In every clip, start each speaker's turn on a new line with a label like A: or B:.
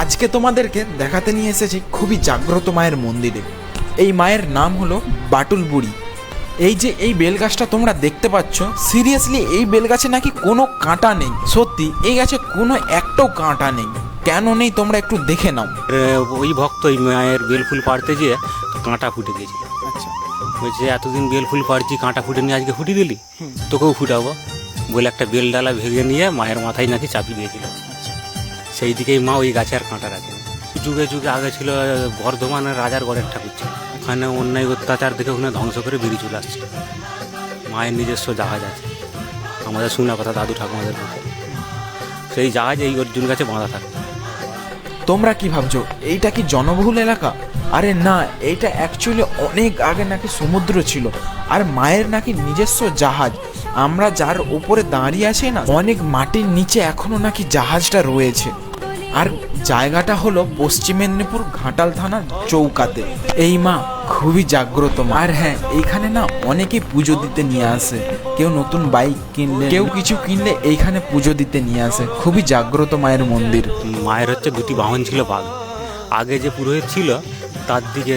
A: আজকে তোমাদেরকে দেখাতে নিয়ে এসেছি খুবই জাগ্রত মায়ের মন্দিরে। এই মায়ের নাম হলো বাটুল বুড়ি এই যে এই বেলগাছটা তোমরা দেখতে পাচ্ছ সিরিয়াসলি এই বেলগাছে নাকি কোনো কাঁটা নেই। সত্যি এই গাছে কোনো একটাও কাঁটা নেই। কেন নেই তোমরা একটু দেখে নাও।
B: ওই ভক্ত ওই মায়ের বেলফুল পাড়তে গিয়ে কাঁটা ফুটে গিয়েছিল
A: আচ্ছা।
B: বলছে এতদিন বেলফুল পাড়ছি কাঁটা ফুটে নিয়ে আজকে ফুটিয়ে দিলি? তোকেও ফুটাবো। বলে একটা বেল ডালা ভেঙে নিয়ে মায়ের মাথায় নাকি চাপিয়ে দিয়েছিল। সেই দিকেই মা ওই গাছে আর কাঁটা রাখেন যুগে যুগে আগে ছিল বর্ধমানের রাজার গড়ের ঠাকুর ওখানে অন্যায় অত্যাচার দেখে ওখানে ধ্বংস করে বেরিয়ে চলে আসছে। মায়ের নিজস্ব জাহাজ আছে। আমাদের শোনা কথা দাদু ঠাকুমাদের মুখে সেই জাহাজ এই অর্জুন গাছে বাঁধা থাকে।
A: তোমরা কি ভাবছ, এইটা কি জনবহুল এলাকা? আরে না, এইটা অ্যাকচুয়ালি অনেক আগে নাকি সমুদ্র ছিল। আর মায়ের নাকি নিজস্ব জাহাজ। আমরা যার উপরে দাঁড়িয়ে আছি না, অনেক মাটির নিচে এখনও নাকি জাহাজটা রয়েছে। আর জায়গাটা হলো পশ্চিম মেদিনীপুর ঘাটাল থানার চৌকাতে। এই মা খুবই জাগ্রত মা। আর হ্যাঁ এইখানে না অনেকেই পুজো দিতে নিয়ে আসে। কেউ নতুন বাইক কিনলে, কেউ কিছু কিনলে এইখানে পুজো দিতে নিয়ে আসে। খুবই জাগ্রত মায়ের মন্দির।
B: মায়ের হচ্ছে দুটি বাহন ছিল বাঘ। আগে যে পুরোহিত ছিল, তার দিকে,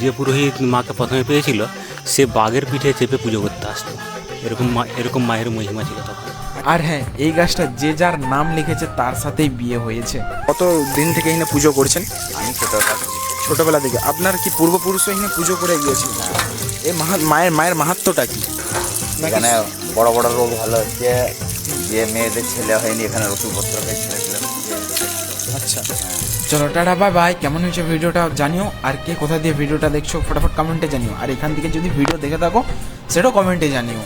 B: যে পুরোহিত মাকে প্রথমে পেয়েছিল, সে বাঘের পিঠে চেপে পুজো করতে আসতো। এরকম মা, এরকম মায়ের মহিমা ছিল তখন।
A: আর হ্যাঁ এই গাছটা যে যার নাম লিখেছে তার সাথেই বিয়ে হয়েছে।
C: কত দিন থেকে এখানে পুজো করছেন?
D: আমি ছোটোবেলা থেকে।
C: ছোটবেলা থেকে। আপনার কি পূর্বপুরুষ এখানে পুজো করে গিয়েছিল? এই মায়ের মায়ের মাহাত্মটা কি?
D: এখানে বড় বড় রোগ ভালো হচ্ছে। যে মেয়েদের ছেলে হয়নি এখানে ছেলেছিলাম
C: আচ্ছা।
A: চলো টাটা বাই বাই। কেমন হয়েছে ভিডিওটা জানিও। আর কে কোথা দিয়ে ভিডিওটা দেখছ ফটাফট কমেন্টে জানিও। আর এখান থেকে যদি ভিডিও দেখে থাকো সেটাও কমেন্টে জানিও।